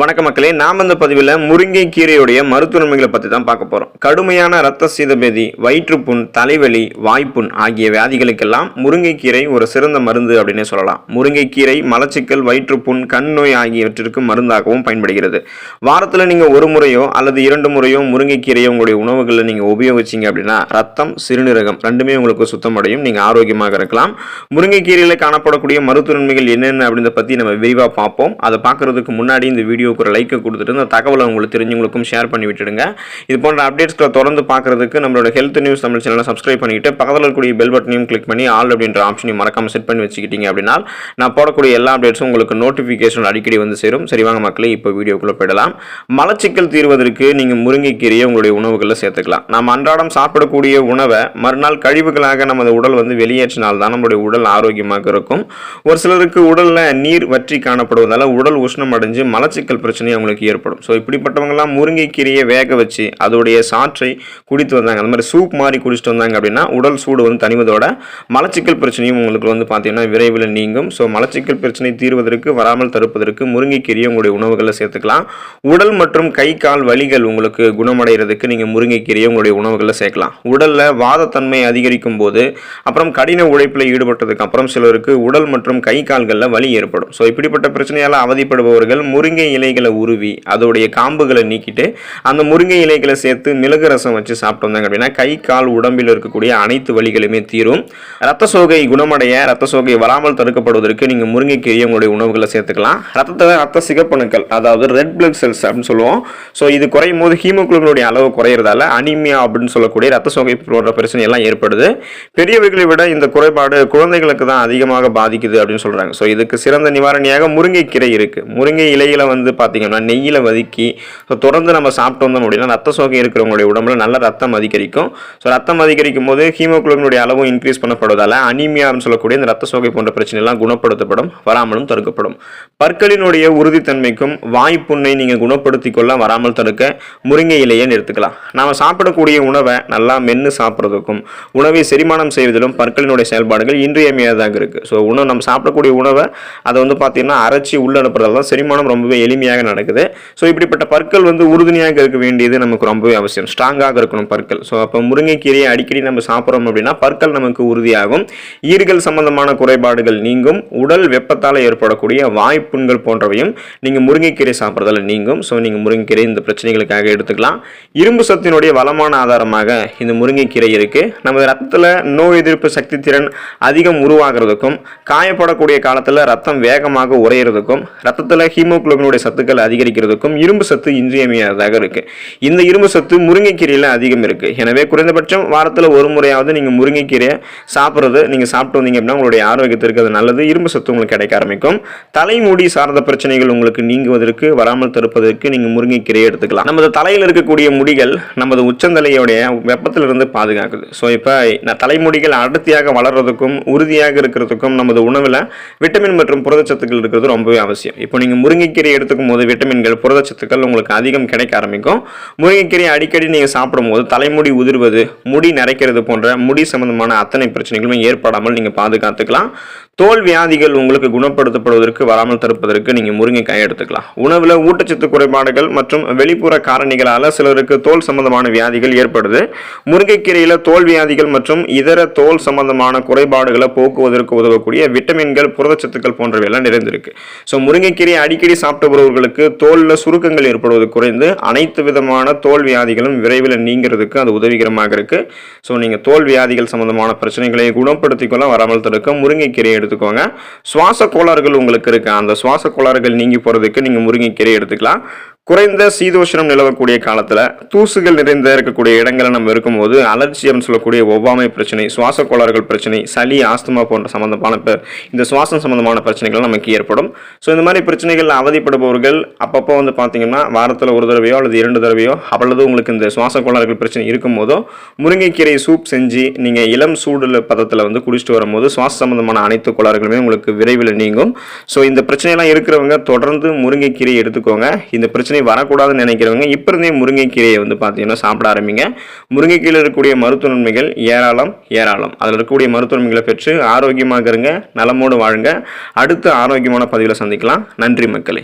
வணக்க மக்களே நாம் இந்த பதிவில் முருங்கை கீரையுடைய மருத்துவ நன்மைகளை பற்றி தான் பார்க்க போகிறோம் கடுமையான இரத்த சீதபேதி வயிற்றுப்புண் தலைவலி வாய்ப்புண் ஆகிய வியாதிகளுக்கெல்லாம் முருங்கைக்கீரை ஒரு சிறந்த மருந்து அப்படின்னே சொல்லலாம். முருங்கைக்கீரை மலச்சிக்கல் வயிற்றுப்புண் கண் நோய் ஆகியவற்றிற்கு மருந்தாகவும் பயன்படுகிறது. வாரத்தில் நீங்கள் ஒரு முறையோ அல்லது இரண்டு முறையோ முருங்கைக்கீரையை உங்களுடைய உணவுகளில் நீங்கள் உபயோகிச்சீங்க அப்படின்னா ரத்தம் சிறுநீரகம் ரெண்டுமே உங்களுக்கு சுத்தமடையும். நீங்கள் ஆரோக்கியமாக இருக்கலாம். முருங்கைக்கீரையில் காணப்படக்கூடிய மருத்துவ நன்மைகள் என்னென்ன அப்படின்றத பற்றி நம்ம விரிவாக பார்ப்போம். அதை பார்க்குறதுக்கு முன்னாடி இந்த வீடியோ வீடியோக்கு ஒரு லைக்கை கொடுத்துட்டு இந்த தகவலை உங்களுக்கு தெரிஞ்சவங்களுக்கும் ஷேர் பண்ணி விட்டுடுங்க. இது போன்ற அப்டேட்ஸ்களை தொடர்ந்து பார்க்குறதுக்கு நம்மளோட ஹெல்த் நியூஸ் தமிழ் சேனலை சப்ஸ்கிரைப் பண்ணிக்கிட்டு பக்கத்தில் இருக்கக்கூடிய பெல் பட்டனையும் கிளிக் பண்ணி ஆல் அப்படின்ற ஆப்ஷனையும் மறக்காமல் செட் பண்ணி வச்சுக்கிட்டீங்க அப்படின்னா நான் போடக்கூடிய எல்லா அப்டேட்ஸும் உங்களுக்கு நோட்டிஃபிகேஷன் அடிக்கடி வந்து சேரும். சரி வாங்க மக்களே இப்போ வீடியோக்குள்ளே போயிடலாம். மலச்சிக்கல் தீர்வதற்கு நீங்கள் முருங்கைக்கீரையை உங்களுடைய உணவுகளில் சேர்த்துக்கலாம். நாம் அன்றாடம் சாப்பிடக்கூடிய உணவை மறுநாள் கழிவுகளாக நமது உடல் வந்து வெளியேற்றினால் தான் நம்மளுடைய உடல் ஆரோக்கியமாக இருக்கும். ஒரு சிலருக்கு உடலில் நீர் வற்றி காணப்படுவதால் உடல் உஷ்ணம் அடைஞ்சு மலச்சிக்கல் பிரச்சனை அவங்களுக்கு ஏற்படும். ஸோ இப்படிப்பட்டவங்கலாம் முருங்கைக்கீரையை வேக வச்சு அதோடைய சாற்றை குடித்து வந்தாங்க. அந்த மாதிரி சூப் மாதிரி குடிச்சிட்டு வந்தாங்க அப்படின்னா உடல் சூடு வந்து தனிவதோட மலச்சிக்கல் பிரச்சனையும் உங்களுக்கு வந்து பார்த்தீங்கன்னா விரைவில் நீங்கும். ஸோ மலச்சிக்கல் பிரச்சனை தீர்வதற்கு வராமல் தடுப்பதற்கு முருங்கைக்கீரையை உங்களுடைய உணவுகளில் சேர்த்துக்கலாம். உடல் மற்றும் கை கால் வலிகள் உங்களுக்கு குணமடைகிறதுக்கு நீங்கள் முருங்கைக்கீரையை உங்களுடைய உணவுகளில் சேர்க்கலாம். உடலில் வாதத்தன்மை அதிகரிக்கும் போது அப்புறம் கடின உழைப்பில் ஈடுபட்டதுக்கு அப்புறம் சிலருக்கு உடல் மற்றும் கை கால்களில் வலி ஏற்படும். ஸோ இப்படிப்பட்ட பிரச்சனையால் அவதிப்படுபவர்கள் முருங்கை இலைகளை உருவி அதோடைய காம்புகளை நீக்கிட்டு அந்த முருங்கை இலைகளை சேர்த்து மிளகு ரசம் வச்சு சாப்பிட்டு வந்தாங்க அப்படின்னா கை கால் உடம்பில் இருக்கக்கூடிய அனைத்து வழிகளுமே தீரும். ரத்த சோகை குணமடைய ரத்த சோகை வராமல் தடுக்கப்படுவதற்கு நீங்கள் முருங்கைக்கீரையை உங்களுடைய உணவுகளை சேர்த்துக்கலாம். ரத்தத்தில் ரத்த சிகப்பணுக்கள் அதாவது ரெட் பிளட் செல்ஸ் அப்படின்னு சொல்லுவோம். ஸோ இது குறையும் போது ஹீமோக்ளோபினுடைய அளவு குறையிறதால அனிமியா அப்படின்னு சொல்லக்கூடிய ரத்த சோகை போன்ற பிரச்சனை எல்லாம் ஏற்படுது. பெரியவர்களை விட இந்த குறைபாடு குழந்தைகளுக்கு தான் அதிகமாக பாதிக்குது அப்படின்னு சொல்றாங்க. ஸோ இதுக்கு சிறந்த நிவாரணியாக முருங்கைக்கீரை இருக்கு. முருங்கை இலைகளை வந்து பார்த்தீங்கன்னா நெய்யில் வதக்கி ஸோ தொடர்ந்து நம்ம சாப்பிட்டு வந்தோம் அப்படின்னா ரத்த சோகை இருக்கிறவங்களுடைய உடம்புல நல்ல ரத்தம் அதிகரிக்கும். ஸோ ரத்தம் அதிகரிக்கும் போது ஹீமோகுளோபினுடைய அளவும் இன்க்ரீஸ் பண்ணப்படுவதால் அனிமியான்னு சொல்லக்கூடிய இந்த ரத்த சோகை போன்ற பிரச்சனை எல்லாம் குணப்படுத்தப்படும் வராமலும் தடுக்கப்படும். பற்களினுடைய உறுதித்தன்மைக்கும் வாய்ப்புண்ணை நீங்கள் குணப்படுத்தி கொள்ள வராமல் தடுக்க முருங்கை இலையை எடுத்துக்கலாம். நாம் சாப்பிடக்கூடிய உணவை நல்லா மென்று சாப்பிட்றதுக்கும் உணவை செரிமானம் செய்வதிலும் பற்களினுடைய செயல்பாடுகள் இன்றியமையாததாக இருக்குது ஸோ உணவு நம்ம சாப்பிடக்கூடிய உணவை அதை வந்து பார்த்தீங்கன்னா அரைச்சி உள்ள அனுப்புறதால தான் செரிமானம் ரொம்பவே எளிமையாக நடக்குது. ஸோ இப்படிப்பட்ட பற்கள் வந்து உறுதுணையாக இருக்க வேண்டியது நமக்கு ரொம்பவே அவசியம். ஸ்ட்ராங்காக இருக்கணும் பற்கள். ஸோ அப்போ முருங்கைக்கீரையை அடிக்கடி நம்ம சாப்பிட்றோம் அப்படின்னா பற்கள் நமக்கு உறுதியாகும். ஈர்கள் சம்பந்தமான குறைபாடுகள் நீங்கும். உடல் வெப்பத்தால் ஏற்படக்கூடிய வாய்ப்புண்கள் போன்றவையும் நீங்கள் முருங்கைக்கீரை சாப்பிட்றதால நீங்கும். ஸோ நீங்கள் முருங்கைக்கீரை இந்த பிரச்சனைகளுக்காக எடுத்துக்கலாம். இரும்பு சத்தினுடைய வளமான ஆதாரமாக இந்த முருங்கைக்கீரை இருக்குது நம்ம ரத்தத்தில் நோய் எதிர்ப்பு சக்தி திறன் அதிகம் உருவாகிறதுக்கும் காயப்படக்கூடிய காலத்தில் ரத்தம் வேகமாக உறையிறதுக்கும் ரத்தத்தில் ஹீமோக்ளோபினுடைய சத்துக்கள் அதிகரிக்கிறதுக்கும் இரும்பு சத்து இன்றியமையாததாக இருக்குது இந்த இரும்பு சத்து முருங்கைக்கீரையில் அதிகம் இருக்குது எனவே குறைந்தபட்சம் வாரத்தில் ஒரு முறையாவது நீங்கள் முருங்கைக்கீரையை சாப்பிட்றது நீங்கள் சாப்பிட்டு வந்தீங்க அப்படின்னா உங்களுடைய ஆரோக்கியத்திற்கு அது நல்லது. இரும்பு சத்து உங்களுக்கு கிடைக்க ஆரம்பிக்கும். தலைமுடி சார்ந்த பிரச்சனைகள் உங்களுக்கு நீங்குவதற்கு வராமல் தடுப்பதற்கு நீங்கள் முருங்கைக்கீரையை எடுத்துக்கலாம். நமது தலையில் இருக்கக்கூடிய முடிகள் நமது உச்சந்தலையோடைய வெப்பத்திலிருந்து பாதுகாக்குது. ஸோ இப்போ தலைமுடிகள் அடர்த்தியாக வளர்கிறதுக்கும் உறுதியாக இருக்கிறதுக்கும் நமது உணவில் விட்டமின் மற்றும் புரதச்சத்துக்கள் இருக்கிறது ரொம்பவே அவசியம். இப்போ நீங்கள் முருங்கைக்கீரை எடுத்துக்கும் போது விட்டமின்கள் புரதச்சத்துக்கள் உங்களுக்கு அதிகம் கிடைக்க ஆரம்பிக்கும். முருங்கைக்கீரை அடிக்கடி நீங்கள் சாப்பிடும்போது தலைமுடி உதிர்வது முடி நரைக்கிறது போன்ற முடி சம்பந்தமான அத்தனை பிரச்சனைகளும் ஏற்படாமல் நீங்கள் பாதுகாத்துக்கலாம். தோல் வியாதிகள் உங்களுக்கு குணப்படுத்தப்படுவதற்கு வராமல் தடுப்பதற்கு நீங்கள் முருங்கைக்காய் எடுத்துக்கலாம். உணவில் ஊட்டச்சத்து குறைபாடுகள் மற்றும் வெளிப்புற காரணிகளால் சிலருக்கு தோல் சம்பந்தமான வியாதிகள் ஏற்படுது. முருங்கைக்கீரையில் தோல் வியாதிகள் மற்றும் இதர தோல் சம்பந்தமான குறைபாடுகளை போக்குவதற்கு உதவக்கூடிய விட்டமின்கள் புரதச்சத்துக்கள் போன்றவையெல்லாம் நிறைந்திருக்கு. ஸோ முருங்கைக்கீரை அடிக்கடி சாப்பிட்டு வருவர்களுக்கு தோலில் சுருக்கங்கள் ஏற்படுவது குறைந்து அனைத்து விதமான தோல் வியாதிகளும் விரைவில் நீங்கிறதுக்கு அது உதவிகரமாக இருக்கு. ஸோ நீங்கள் தோல் வியாதிகள் சம்பந்தமான பிரச்சனைகளை குணப்படுத்திக்கொள்ள வராமல் தடுக்க முருங்கைக்கீரையை எடுத்துக்கோங்க. சுவாச கோளாறுகள் உங்களுக்கு இருக்கு. அந்த சுவாச கோளாறுகள் நீங்கி போகிறதுக்கு நீங்கள் முருங்கைக்கீரை எடுத்துக்கலாம். குறைந்த சீதோஷனம் நிலவக்கூடிய காலத்தில் தூசுகள் நிறைந்த இருக்கக்கூடிய இடங்களில் நம்ம இருக்கும்போது அலர்ஜியம் சொல்லக்கூடிய ஒவ்வாமை பிரச்சனை சுவாச கோளாறுகள் பிரச்சனை சளி ஆஸ்துமா போன்ற சம்மந்தமான இந்த சுவாசம் சம்மந்தமான பிரச்சனைகள் நமக்கு ஏற்படும். ஸோ இந்த மாதிரி பிரச்சனைகளில் அவதிப்படுபவர்கள் அப்பப்போ வந்து பார்த்தீங்கன்னா வாரத்தில் ஒரு தடவையோ அல்லது இரண்டு தடவையோ அல்லது உங்களுக்கு இந்த சுவாச கோளாறுகள் பிரச்சனை இருக்கும் போதோ முருங்கைக்கீரை சூப் செஞ்சு நீங்கள் இளம் சூடுல பதத்தில் வந்து குடிச்சிட்டு வரும்போது சுவாச சம்மந்தமான அனைத்து கோளாறுகளுமே உங்களுக்கு விரைவில் நீங்கும். ஸோ இந்த பிரச்சனையெல்லாம் இருக்கிறவங்க தொடர்ந்து முருங்கைக்கீரை எடுத்துக்கோங்க. இந்த பிரச்சனை பிரச்சனை வரக்கூடாதுன்னு நினைக்கிறவங்க இப்போ இருந்தே முருங்கைக்கீரையை வந்து பார்த்தீங்கன்னா சாப்பிட ஆரம்பிங்க. முருங்கைக்கீரையில் இருக்கக்கூடிய மருத்துவ நன்மைகள் ஏராளம் ஏராளம். அதில் இருக்கக்கூடிய மருத்துவ நன்மைகளை பெற்று ஆரோக்கியமாக இருங்க நலமோடு வாழுங்க. அடுத்த ஆரோக்கியமான பதிவில் சந்திக்கலாம். நன்றி மக்களே.